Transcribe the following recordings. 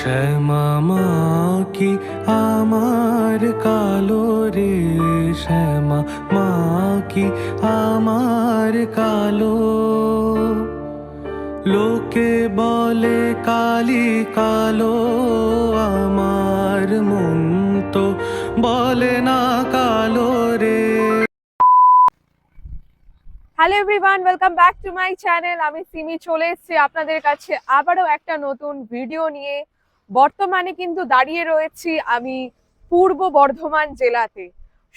শ্যামা কি আমার কালো রে শ্যামা মা কি আমার কালো। লোকে বলে কালি কালো আমার মন তো বলে না কালো রে। Hello everyone welcome back to my channel আমি সিমি চলে এসেছি আপনাদের কাছে আবারও একটা নতুন ভিডিও নিয়ে। বর্তমানে কিন্তু দাঁড়িয়ে রয়েছি আমি পূর্ব বর্ধমান জেলাতে।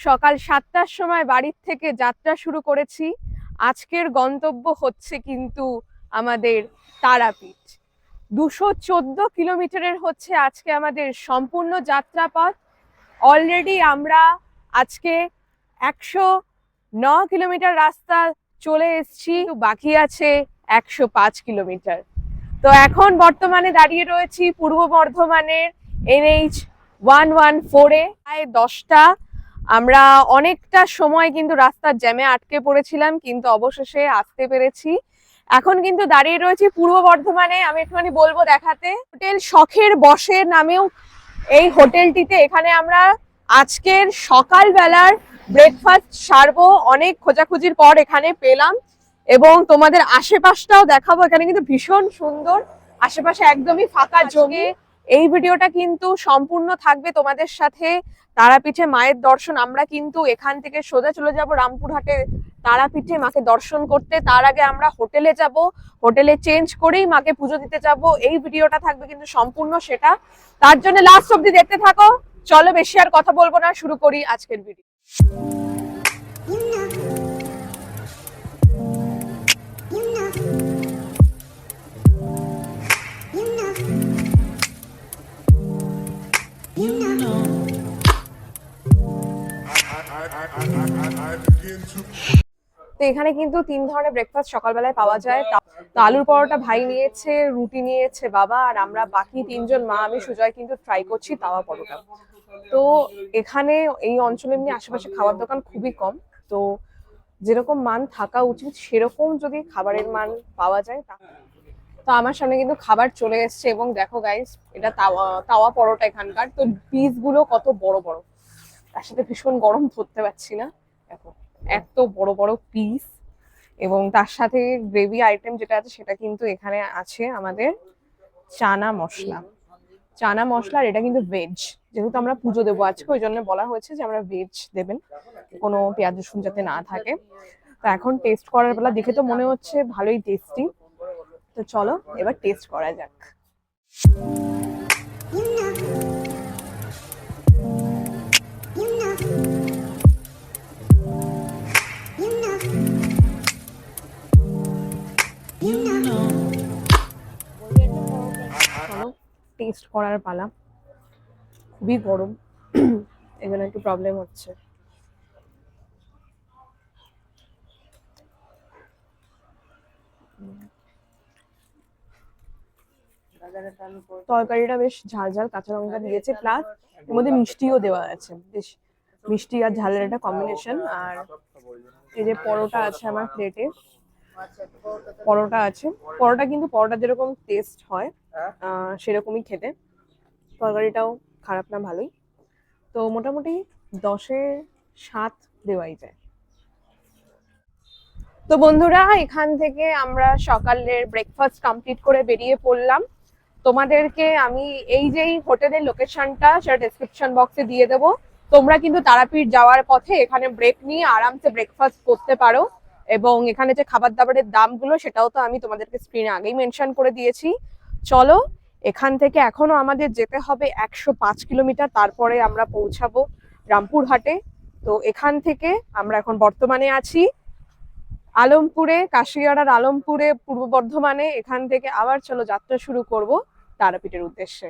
সকাল সাতটার সময় বাড়ির থেকে যাত্রা শুরু করেছি। আজকের গন্তব্য হচ্ছে কিন্তু আমাদের তারাপীঠ। দুশো চোদ্দ কিলোমিটারের হচ্ছে আজকে আমাদের সম্পূর্ণ যাত্রাপথ। অলরেডি আমরা আজকে একশো ন কিলোমিটার রাস্তা চলে এসেছি। বাকি আছে একশো পাঁচ কিলোমিটার। তো এখন বর্তমানে দাঁড়িয়ে রয়েছি পূর্ব বর্ধমানের এনএইচ ওয়ান ওয়ান ফোরে প্রায় দশটা। আমরা অনেকটা সময় কিন্তু রাস্তার জ্যামে আটকে পড়েছিলাম, কিন্তু অবশেষে আসতে পেরেছি। এখন কিন্তু দাঁড়িয়ে রয়েছি পূর্ব বর্ধমানে, আমি একটুখানি বলব দেখাতে। হোটেল শখের বসে নামেও এই হোটেলটিতে এখানে আমরা আজকের সকালবেলার ব্রেকফাস্ট সারবো। অনেক খোঁজাখুঁজির পর এখানে পেলাম। এবং তোমাদের আশেপাশটাও দেখাবো। এখানে কিন্তু ভীষণ সুন্দর। আশেপাশে একদমই ফাঁকা জমি। এই ভিডিওটা কিন্তু সম্পূর্ণ থাকবে তোমাদের সাথে তারাপীঠে মায়ের দর্শন। আমরা কিন্তু এখান থেকে সোজা চলে যাব রামপুরহাটে তারাপীঠে মাকে দর্শন করতে। তার আগে আমরা হোটেলে যাব। হোটেলে চেঞ্জ করেই মাকে পুজো দিতে যাব। এই ভিডিওটা থাকবে কিন্তু সম্পূর্ণ সেটা। তার জন্য লাস্ট অব্দি দেখতে থাকো। চলো বেশি আর কথা বলব না। শুরু করি আজকের ভিডিও তো এখানে কিন্তু তিন ধরনের ব্রেকফাস্ট সকালবেলায় পাওয়া যায়। তো আলুর পরোটা ভাই নিয়েছে, রুটি নিয়েছে বাবা, আর আমরা বাকি তিনজন মা আমি সুজয় কিন্তু ট্রাই করছি তাওয়া পরোটা। তো এখানে এই অঞ্চলে এমনি আশেপাশে খাবার দোকান খুবই কম। তো যেরকম মান থাকা উচিত সেরকম যদি খাবারের মান পাওয়া যায় তা তো আমার সামনে কিন্তু খাবার চলে এসেছে এবং দেখো গাইস এটা তাওয়া তাওয়া পরোটা এখানকার। তো পিসগুলো কত বড় বড়। তার সাথে ভীষণ গরম ধরতে পারছি না। এত বড় বড় পিস এবং তার সাথে গ্রেভি আইটেম যেটা আছে সেটা কিন্তু এখানে আছে আমাদের চানা মশলা। চানা মশলা আর এটা কিন্তু ভেজ যেহেতু আমরা পুজো দেবো আজকে, ওই জন্য বলা হয়েছে যে আমরা ভেজ দেবেন, কোনো পেঁয়াজ, রসুন যাতে না থাকে। তো এখন টেস্ট করার বেলা দেখে তো মনে হচ্ছে ভালোই টেস্টি তো চলো, এবার টেস্ট করা যাক। টেস্ট করার পালা। খুবই গরম। জন্য একটু প্রবলেম হচ্ছে। তরকারিটা বেশ ঝাল ঝাল, কাঁচা লঙ্কা দিয়েছে প্লাস এর মধ্যে মিষ্টিও দেওয়া আছে। বেশ মিষ্টি আর ঝালের একটা কম্বিনেশন আর এই যে পরোটা আছে আমার প্লেটে পরোটা আছে। পরোটা কিন্তু পরোটা যেরকম টেস্ট হয় আহ, সেরকমই খেতে। তরকারিটাও খারাপ না ভালোই। তো মোটামুটি দশে সাত দেওয়াই যায়। তো বন্ধুরা এখান থেকে আমরা সকালের ব্রেকফাস্ট কমপ্লিট করে বেরিয়ে পড়লাম। তোমাদেরকে আমি এই যেই হোটেলের লোকেশনটা সেটা ডেসক্রিপশন বক্সে দিয়ে দেবো। তোমরা কিন্তু তারাপীঠ যাওয়ার পথে এখানে ব্রেক নিয়ে আরামসে ব্রেকফাস্ট করতে পারো। এবং এখানে যে খাবার দাবারের দামগুলো, সেটাও তো আমি তোমাদেরকে স্ক্রিনে আগেই মেনশন করে দিয়েছি। চলো, এখান থেকে এখনও আমাদের যেতে হবে একশো পাঁচ কিলোমিটার, তারপরে আমরা পৌঁছাবো রামপুরহাটে। তো এখান থেকে আমরা এখন বর্তমানে আছি আলমপুরে, কাশিয়াড়ার আলমপুরে, পূর্ব বর্ধমানে। এখান থেকে আবার চলো যাত্রা শুরু করব তারাপীঠের উদ্দেশ্যে।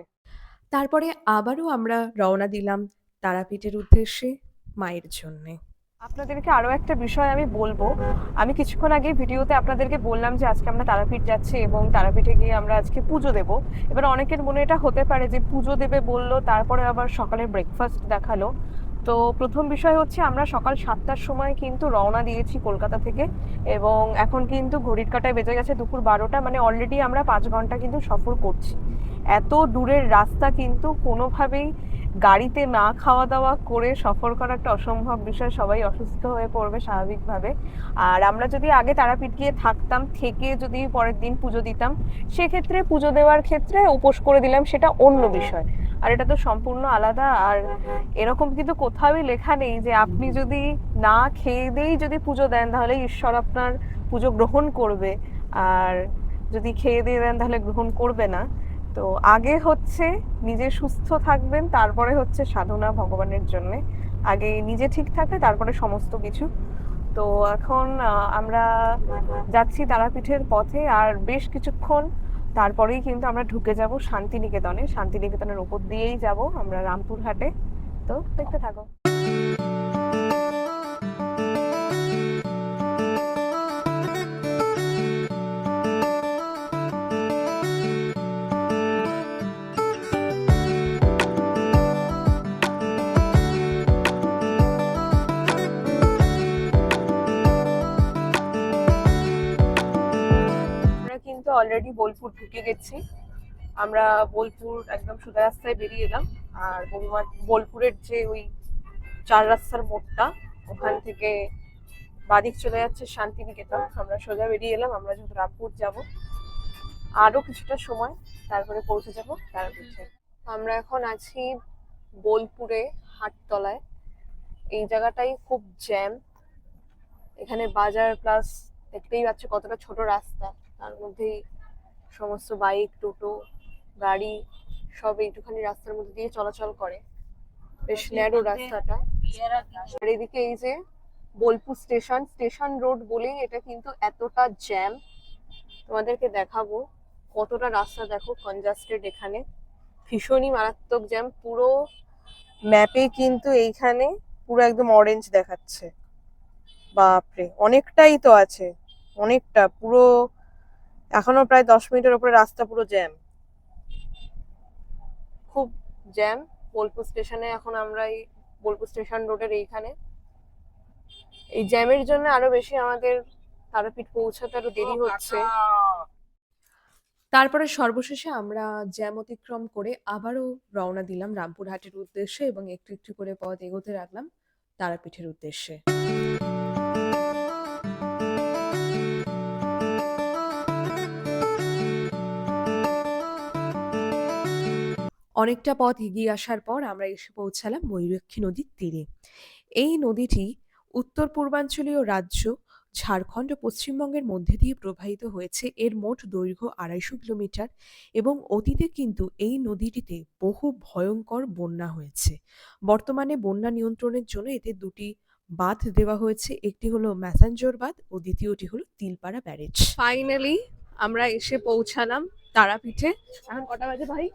তারপরে আবারও আমরা রওনা দিলাম তারাপীঠের উদ্দেশ্যে মায়ের জন্যে। আপনাদেরকে আরও একটা বিষয় আমি বলব। আমি কিছুক্ষণ আগে ভিডিওতে আপনাদেরকে বললাম যে আজকে আমরা তারাপীঠ যাচ্ছি এবং তারাপীঠে গিয়ে আমরা আজকে পুজো দেব। এবার অনেকের মনে এটা হতে পারে যে পুজো দেবে বলল, তারপরে আবার সকালের ব্রেকফাস্ট দেখাল। তো প্রথম বিষয় হচ্ছে আমরা সকাল সাতটার সময় কিন্তু রওনা দিয়েছি কলকাতা থেকে এবং এখন কিন্তু ঘড়ির কাটায় বেজে গেছে দুপুর বারোটা মানে অলরেডি আমরা পাঁচ ঘণ্টা কিন্তু সফর করছি। এত দূরের রাস্তা কিন্তু কোনোভাবেই গাড়িতে না খাওয়া দাওয়া করে সফর করা একটা অসম্ভব বিষয়। সবাই অসুস্থ হয়ে পড়বে স্বাভাবিকভাবে। আর আমরা যদি আগে তারাপীঠ গিয়ে থাকতাম, থেকে যদি পরের দিন পুজো দিতাম, সেক্ষেত্রে পুজো দেওয়ার ক্ষেত্রে উপোস করে দিলাম, সেটা অন্য বিষয়। আর এটা তো সম্পূর্ণ আলাদা। আর এরকম কিন্তু কোথাওই লেখা নেই যে আপনি যদি না খেয়ে দিয়েই যদি পুজো দেন, তাহলে ঈশ্বর আপনার পুজো গ্রহণ করবে। আর যদি খেয়ে দিয়ে দেন, তাহলে গ্রহণ করবে না। তো আগে হচ্ছে নিজে সুস্থ থাকবেন, তারপরে হচ্ছে সাধনা ভগবানের জন্য। আগে নিজে ঠিক থাকলে তারপরে সমস্ত কিছু। তো এখন আমরা যাচ্ছি তারাপীঠের পথে আর বেশ কিছুক্ষণ তারপরেই কিন্তু আমরা ঢুকে যাব শান্তিনিকেতনে। শান্তিনিকেতনের উপর দিয়েই যাব আমরা রামপুরহাটে। তো দেখতে থাকো। কিন্তু অলরেডি বোলপুর ঢুকে গেছি। আমরা বোলপুর একদম সোজা রাস্তায় বেরিয়ে এলাম। আর বোলপুরের যে ওই চার রাস্তার মোড়টা, ওখান থেকে বাদিক চলে যাচ্ছে শান্তিনিকেতন। আমরা সোজা বেরিয়ে এলাম, আমরা যেহেতু রামপুর যাব। আরও কিছুটা সময় তারপরে পৌঁছে যাব তারাপীঠে আমরা এখন আছি বোলপুরে হাটতলায়। এই জায়গাটাই খুব জ্যাম এখানে বাজার প্লাস দেখতেই পাচ্ছ কতটা ছোট রাস্তা। তার মধ্যেই সমস্ত বাইক টোটো গাড়ি সব একটুখানি রাস্তার মধ্যে দিয়ে চলাচল করে। বেশ ন্যারো রাস্তাটা। আর এদিকে এই যে বোলপুর স্টেশন স্টেশন রোড বলেই এটা কিন্তু এতটা জ্যাম তোমাদেরকে দেখাবো কতটা রাস্তা দেখো কনজাস্টেড এখানে। ভীষণই মারাত্মক জ্যাম পুরো ম্যাপে কিন্তু এইখানে পুরো একদম অরেঞ্জ দেখাচ্ছে। বাপরে অনেকটাই তো আছে। অনেকটা পুরো এখনও প্রায় দশ মিনিটের উপরে রাস্তা পুরো জ্যাম খুব জ্যাম বোলপুর স্টেশনে এখন আমরা এই বোলপুর স্টেশন রোডের এইখানে। এই জ্যামের জন্য আরও বেশি আমাদের তারাপীঠ পৌঁছাতে আরও দেরি হচ্ছে। তারপরে সর্বশেষে আমরা জ্যাম অতিক্রম করে আবারও রওনা দিলাম রামপুরহাটের উদ্দেশ্যে এবং একটু একটু করে পথ এগোতে রাখলাম তারাপীঠের উদ্দেশ্যে। অনেকটা পথ এগিয়ে আসার পর আমরা এসে পৌঁছালাম ময়ূরাক্ষী নদীর তীরে। এই নদীটি উত্তর পূর্বাঞ্চলীয় রাজ্য ঝাড়খণ্ড ও পশ্চিমবঙ্গের মধ্যে দিয়ে প্রবাহিত হয়েছে। এর মোট দৈর্ঘ্য আড়াইশো কিলোমিটার এবং অতীতে কিন্তু এই নদীটিতে বহু ভয়ঙ্কর বন্যা হয়েছে। বর্তমানে বন্যা নিয়ন্ত্রণের জন্য এতে দুটি বাঁধ দেওয়া হয়েছে। একটি হলো ম্যাসাঞ্জোর বাঁধ ও দ্বিতীয়টি হলো তিলপাড়া ব্যারেজ। ফাইনালি আমরা এসে পৌঁছালাম তারাপীঠে। এখন কটা বাজে ভাই?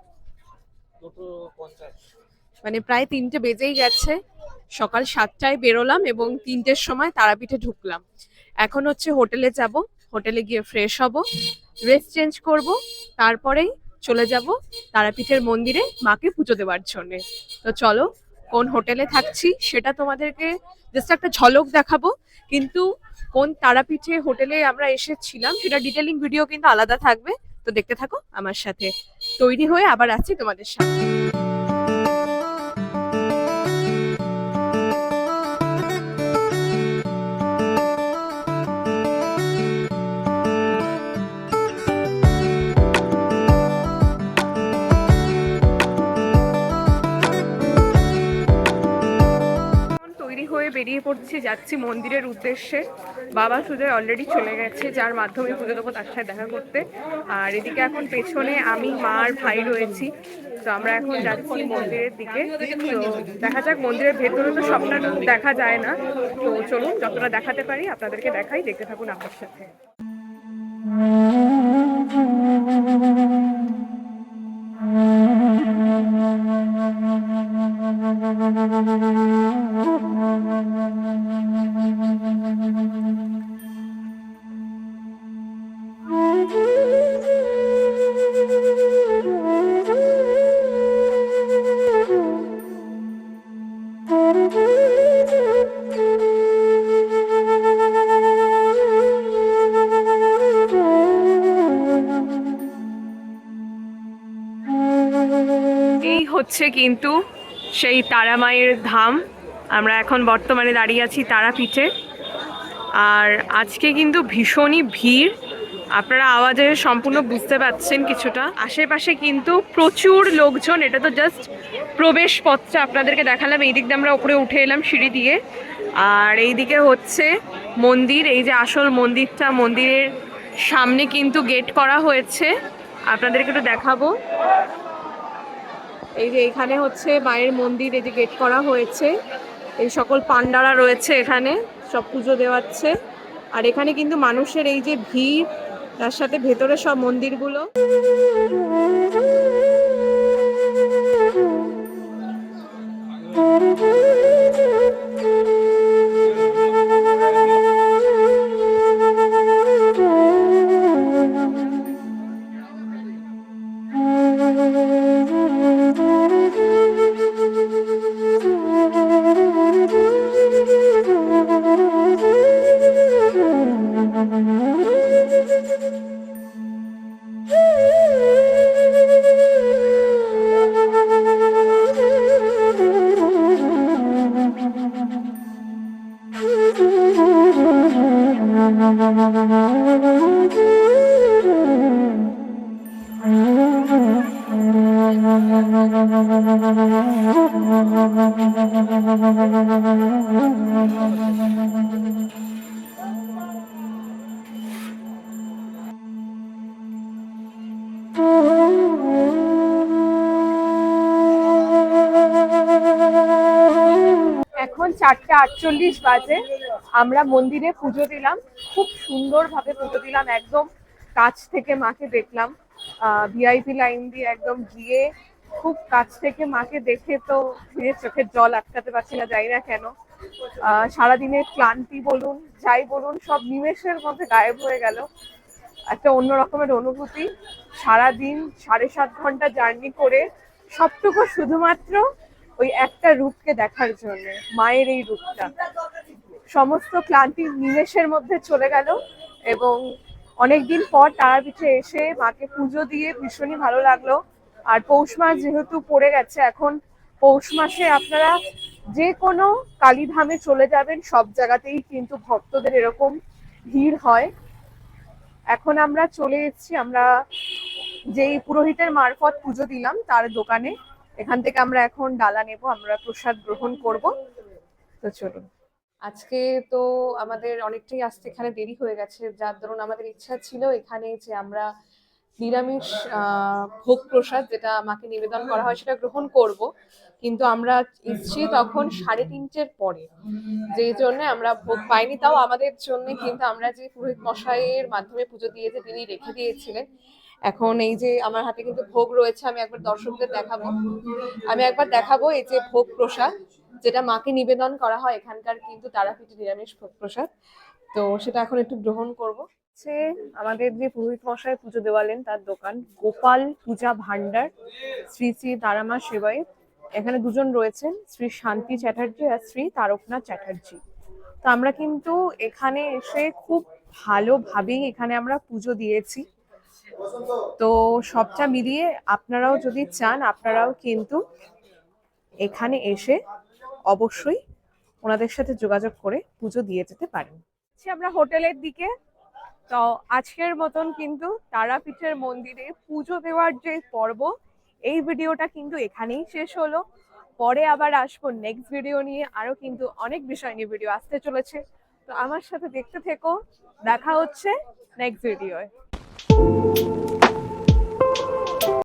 মানে প্রায় তিনটে বেজেই গেছে। সকাল সাতটায় বেরোলাম এবং তিনটের সময় তারাপীঠে ঢুকলাম। এখন হচ্ছে হোটেলে যাব, হোটেলে গিয়ে ফ্রেশ হব ড্রেস চেঞ্জ করব, তারপরেই চলে যাব তারাপীঠের মন্দিরে মাকে পুজো দেওয়ার জন্য। তো চলো, কোন হোটেলে থাকছি সেটা তোমাদেরকে জাস্ট একটা ঝলক দেখাবো, কিন্তু কোন তারাপীঠে হোটেলে আমরা এসেছিলাম সেটা ডিটেলিং ভিডিও কিন্তু আলাদা থাকবে। তো দেখতে থাকো আমার সাথে। তৈরি হয়ে আবার আছি তোমাদের সামনে। বেরিয়ে পড়ছি, যাচ্ছি মন্দিরের উদ্দেশ্যে। বাবা সুজয় অলরেডি চলে গেছে, যার মাধ্যমে পুজো দেবো, তার সাথে দেখা করতে। আর এদিকে এখন পেছনে আমি, মা আর ভাই রয়েছি। তো আমরা এখন যাচ্ছি মন্দিরের দিকে। তো দেখা যাক, মন্দিরের ভেতরে তো সবটা দেখা যায় না। তো চলুন, যতটা দেখাতে পারি, আপনাদেরকে দেখাই। দেখতে থাকুন আপনার সাথে। হচ্ছে কিন্তু সেই তারামায়ের ধাম। আমরা এখন বর্তমানে দাঁড়িয়ে আছি তারাপীঠে। আর আজকে কিন্তু ভীষণই ভিড়। আপনারা আওয়াজে সম্পূর্ণ বুঝতে পাচ্ছেন কিছুটা। আশেপাশে কিন্তু প্রচুর লোকজন, এটা তো জাস্ট প্রবেশ পথটা আপনাদেরকে দেখালাম। এই দিক দিয়ে আমরা উপরে উঠে এলাম সিঁড়ি দিয়ে। আর এইদিকে হচ্ছে মন্দির, এই যে আসল মন্দিরটা, মন্দিরের সামনে কিন্তু গেট করা হয়েছে। আপনাদেরকে একটু দেখাবো। এই যে এখানে হচ্ছে মায়ের মন্দির, এই যে গেট করা হয়েছে। এই সকল পান্ডারা রয়েছে এখানে, সব পুজো দেওয়াচ্ছে। আর এখানে কিন্তু মানুষের এই যে ভিড়, তার সাথে ভেতরে সব মন্দিরগুলো। আটচল্লিশ বাজে। আমরা মন্দিরে পুজো দিলাম। খুব সুন্দরভাবে পুজো দিলাম। একদম কাছ থেকে মাকে দেখলাম। ভিআইপি লাইন দিয়ে একদম গিয়ে খুব কাছ থেকে মাকে দেখে তো নিজের চোখের জল আটকাতে পারছি না, যাই না কেন। সারাদিনের ক্লান্তি বলুন, যাই বলুন, সব নিমেষের মধ্যে গায়েব হয়ে গেল। একটা অন্য রকমের অনুভূতি। সারাদিন সাড়ে সাত ঘণ্টা জার্নি করে সবটুকু শুধুমাত্র ওই একটা রূপকে দেখার জন্য, মায়ের এই রূপটা। সমস্ত ক্লান্তি নিমেষের মধ্যে চলে গেল এবং অনেকদিন পর তারাপীঠে এসে মাকে পুজো দিয়ে ভীষণই ভালো লাগল। আর পৌষ মাস যেহেতু পড়ে গেছে, এখন পৌষ মাসে আপনারা যে কোনো কালীধামে চলে যাবেন, সব জায়গাতেই কিন্তু ভক্তদের এরকম ভিড় হয়। এখন আমরা চলে এসেছি, আমরা যেই পুরোহিতের মারফত পুজো দিলাম, তার দোকানে। এখান থেকে আমরা এখন ডালা নেব, আমরা প্রসাদ গ্রহণ করব। তো চলুন। আজকে তো আমাদের অনেকটাই আসতে এখানে দেরি হয়ে গেছে। যার দরুন আমাদের ইচ্ছা ছিল এখানে যে আমরা নিরামিষ ভোগ প্রসাদ যেটা আমাকে নিবেদন করা হয় সেটা গ্রহণ করব। কিন্তু আমরা এসছি তখন সাড়ে তিনটের পরে। যেই জন্য আমরা ভোগ পাইনি, তাও আমাদের জন্য কিন্তু আমরা যে পুরোহিত মশাইয়ের মাধ্যমে পুজো দিয়েছে তিনি রেখে দিয়েছিলেন এখন এই যে আমার হাতে কিন্তু ভোগ রয়েছে, আমি একবার দর্শকদের দেখাবো। আমি একবার দেখাবো এই যে ভোগ প্রসাদ, যেটা মাকে নিবেদন করা হয় এখানকার কিন্তু তারাপীঠে নিরামিষ ভোগ প্রসাদ। তো সেটা এখন একটু গ্রহণ করব। আমাদের যে পুরোহিত মশাই পুজো দেওয়ালেন, তার দোকান গোপাল পূজা ভান্ডার শ্রী শ্রী তারামা সেবাই এখানে দুজন রয়েছেন, শ্রী শান্তি চ্যাটার্জি আর শ্রী তারকনাথ চ্যাটার্জি। তো আমরা কিন্তু এখানে এসে খুব ভালোভাবেই এখানে আমরা পুজো দিয়েছি। তো সবটা মিলিয়ে আপনারাও যদি চান, আপনারাও কিন্তু এখানে এসে অবশ্যই ওনাদের সাথে যোগাযোগ করে পুজো দিয়ে যেতে পারেন। আমরা হোটেলের দিকে। তো আজকের মতন কিন্তু তারাপীঠের মন্দিরে পুজো দেওয়ার যে পর্ব, এই ভিডিওটা কিন্তু এখানেই শেষ হলো। পরে আবার আসব নেক্সট ভিডিও নিয়ে। আরও কিন্তু অনেক বিষয় নিয়ে ভিডিও আসতে চলেছে। তো আমার সাথে দেখতে থেকো। দেখা হচ্ছে নেক্সট ভিডিওয়